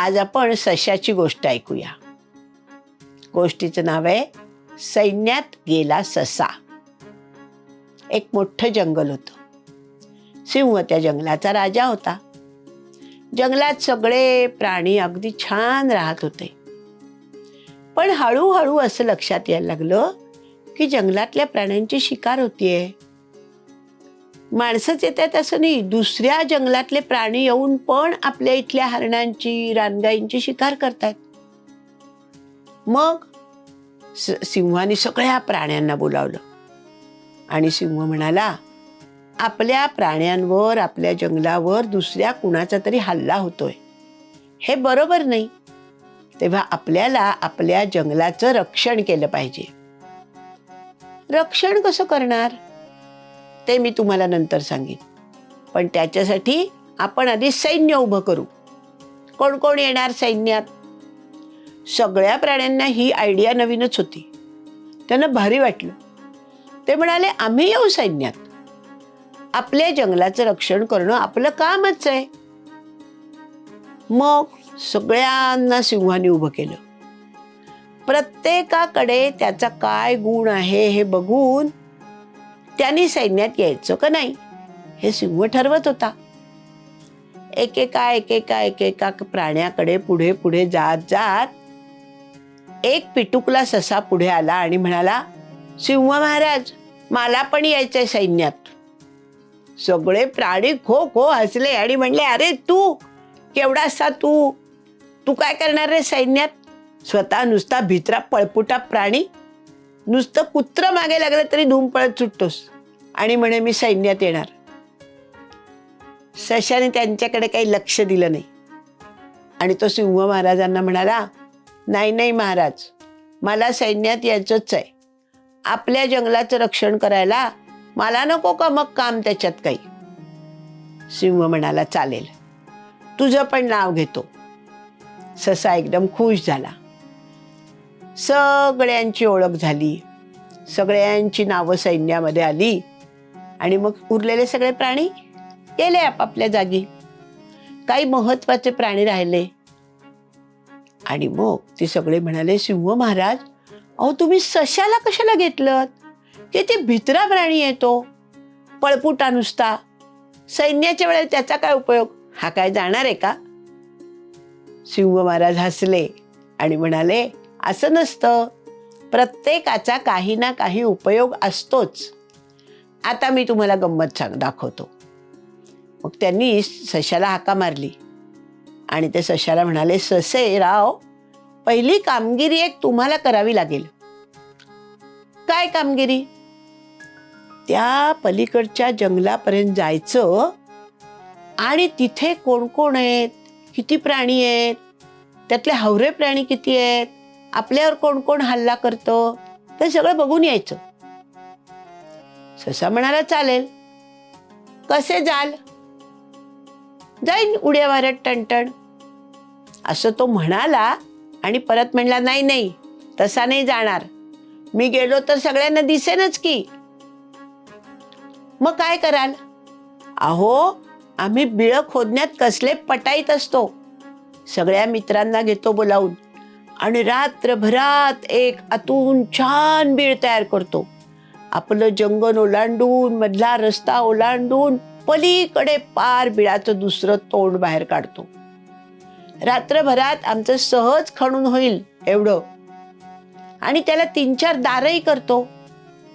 आज आपण सशाची गोष्ट ऐकूया. गोष्टीचं नाव आहे सैन्यात गेला ससा. एक मोठं जंगल होतं. सिंह त्या जंगलाचा राजा होता. जंगलात सगळे प्राणी अगदी छान राहत होते. पण हळूहळू असं लक्षात यायला लागलं की जंगलातल्या प्राण्यांची शिकार होतीये. माणसंच येतात असं नाही. दुसऱ्या जंगलातले प्राणी येऊन पण आपल्या इथल्या हरणांची रानगाईंची शिकार करतात. मग स- सिंहाने सगळ्या प्राण्यांना बोलावलं. आणि सिंह म्हणाला आपल्या प्राण्यांवर आपल्या जंगलावर दुसऱ्या कुणाचा तरी हल्ला होतोय. हे बरोबर नाही. तेव्हा आपल्याला आपल्या जंगलाचं रक्षण केलं पाहिजे. रक्षण कसं करणार? ते मी तुम्हाला नंतर सांगेन. पण त्याच्यासाठी आपण आधी सैन्य उभं करू. कोण कोण येणार सैन्यात? सगळ्या प्राण्यांना ही आयडिया नवीनच होती. त्यांना भारी वाटलं. ते म्हणाले आम्ही येऊ सैन्यात. आपल्या जंगलाचं रक्षण करणं आपलं कामच आहे. मग सगळ्यांना सिंहाने उभं केलं. प्रत्येकाकडे त्याचा काय गुण आहे हे बघून त्यांनी सैन्यात यायचं का नाही? हे सिंह ठरवत होता. एकेका एकेका एकेका प्राण्याकडे पुढे पुढे जात जात एक पिटुकला ससा पुढे आला आणि म्हणाला सिंह महाराज मला पण यायचंय सैन्यात. सगळे प्राणी खो खो हसले आणि म्हणले अरे तू केवढा केवढासा तू? तू काय करणार रे सैन्यात? स्वतः नुसता भित्रा पळपुटा प्राणी नुसतं कुत्र मागे लागलं तरी धूम पळत सुटतोस. आणि म्हणे मी सैन्यात येणार. सशाने त्यांच्याकडे काही लक्ष दिलं नाही. आणि तो सिंह महाराजांना म्हणाला नाही नाही महाराज मला सैन्यात यायचंच आहे. आपल्या जंगलाचं रक्षण करायला मला नको का मग काम त्याच्यात काही? सिंह म्हणाला चालेल. तुझं पण नाव घेतो. ससा एकदम खुश झाला. सगळ्यांची ओळख झाली. सगळ्यांची नावं सैन्यामध्ये आली. आणि मग उरलेले सगळे प्राणी गेले आपापल्या जागी. काही महत्त्वाचे प्राणी राहिले. आणि मग ते सगळे म्हणाले सिंह महाराज अहो तुम्ही सशाला कशाला घेतलं किती भित्रा प्राणी येतो पळपुटा नुसता. सैन्याच्या वेळेला त्याचा काय उपयोग? हा काय जाणार आहे का? सिंह महाराज हसले आणि म्हणाले असं नसतं. प्रत्येकाचा काही ना काही उपयोग असतोच. आता मी तुम्हाला गंमत सांग दाखवतो. मग त्यांनी सशाला हाका मारली. आणि ते सशाला म्हणाले ससे राव पहिली कामगिरी एक तुम्हाला करावी लागेल. काय कामगिरी? त्या पलीकडच्या जंगलापर्यंत जायचं. आणि तिथे कोण कोण आहेत? किती प्राणी आहेत? त्यातले हवरे प्राणी किती आहेत? आपल्यावर कोण कोण हल्ला करतो ते सगळं बघून यायचं. ससा म्हणाला चालेल. कसे जाल? जाईन उड्या मारत टणटण. असं तो म्हणाला आणि परत म्हणला नाही नाही तसा नाही जाणार. मी गेलो तर सगळ्यांना दिसेनच की. मग काय कराल? अहो आम्ही बिळ खोदण्यात कसले पटाईत असतो. सगळ्या मित्रांना घेतो बोलावून. आणि रात्रभरात एक आतून छान बीळ तयार करतो. आपलं जंगल ओलांडून मधला रस्ता ओलांडून पलीकडे पार बिळाचं दुसरं तोंड बाहेर काढतो. रात्रभरात आमचं सहज खणून होईल एवढं. आणि त्याला तीन चार दारही करतो.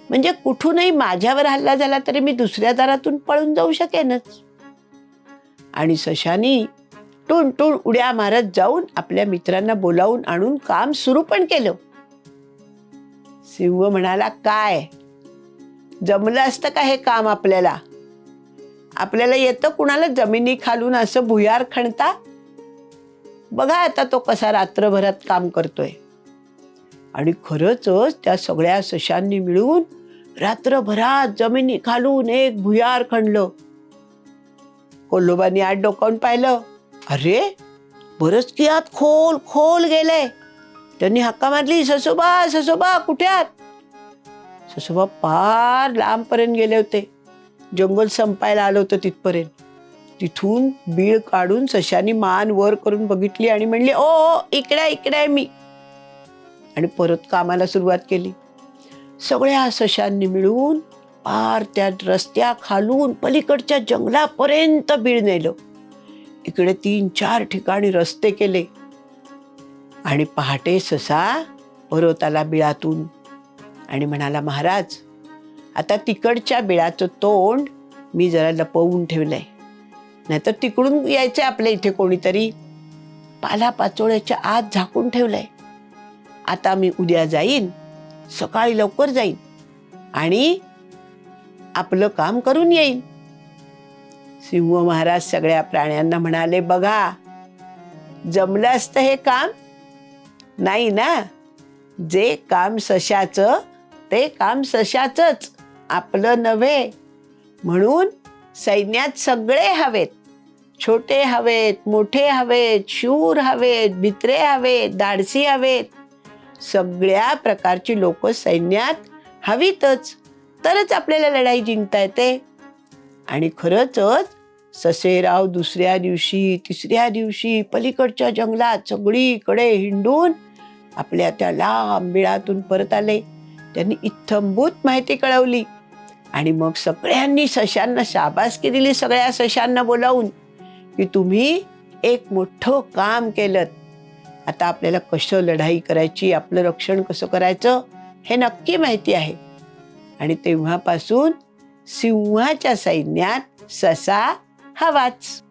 म्हणजे कुठूनही माझ्यावर हल्ला झाला तरी मी दुसऱ्या दारातून पळून जाऊ शकेनच. आणि सशानी टून टून उड्या मारत जाऊन आपल्या मित्रांना बोलावून आणून काम सुरू पण केलं. सिंह म्हणाला काय? जमलं असतं का हे काम आपल्याला? आपल्याला येतं कुणाला जमिनी खालून असं भुयार खणता? बघा आता तो कसा रात्रभरात काम करतोय. आणि खरंच त्या सगळ्या सशांनी मिळून रात्रभरात जमिनी खालून एक भुयार खणलं. कोल्होबानी आत डोकावून पाहिलं. अरे बरंच की आत खोल खोल गेलंय. त्यांनी हक्का मारली ससोबा ससोबा कुठे ससोबा फार लांबपर्यंत गेले होते. जंगल संपायला आलं होतं तिथपर्यंत. तिथून बीळ काढून सशानी मान वर करून बघितली आणि म्हणली ओ ओ, इकडे इकडे आहे मी. आणि परत कामाला सुरुवात केली. सगळ्या सशांनी मिळून पार त्या रस्त्या खालून पलीकडच्या जंगलापर्यंत बीळ नेलं. इकडे तीन चार ठिकाणी रस्ते केले. आणि पहाटे ससा परत आला बिळातून आणि म्हणाला महाराज आता तिकडच्या बिळाचं तोंड मी जरा लपवून ठेवलंय. नाहीतर तिकडून यायचं आपल्या इथे कोणीतरी. पाला पाचोळ्याच्या आत झाकून ठेवलंय. आता मी उद्या जाईन सकाळी लवकर जाईन आणि आपलं काम करून येईन. सिंह महाराज सगळ्या प्राण्यांना म्हणाले बघा जमलं असतं हे काम? नाही ना. जे काम सशाचं ते काम सशाचंच. आपलं नव्हे. म्हणून सैन्यात सगळे हवेत. छोटे हवेत मोठे हवेत शूर हवेत भित्रे हवेत धाडसी हवेत. सगळ्या प्रकारची लोक सैन्यात हवीतच. तरच आपल्याला लढाई जिंकता येते. आणि खरंच ससेराव दुसऱ्या दिवशी तिसऱ्या दिवशी पलीकडच्या जंगलात सगळीकडे हिंडून आपल्या त्या लांब बिळातून परत आले. त्यांनी इत्थंभूत माहिती कळवली. आणि मग सगळ्यांनी सशांना शाबासकी दिली सगळ्या सशांना बोलावून की तुम्ही एक मोठं काम केलं आता आपल्याला कसं लढाई करायची आपलं रक्षण कसं करायचं हे नक्की माहिती आहे. आणि तेव्हापासून सिंहाच्या सैन्यात ससा हवाच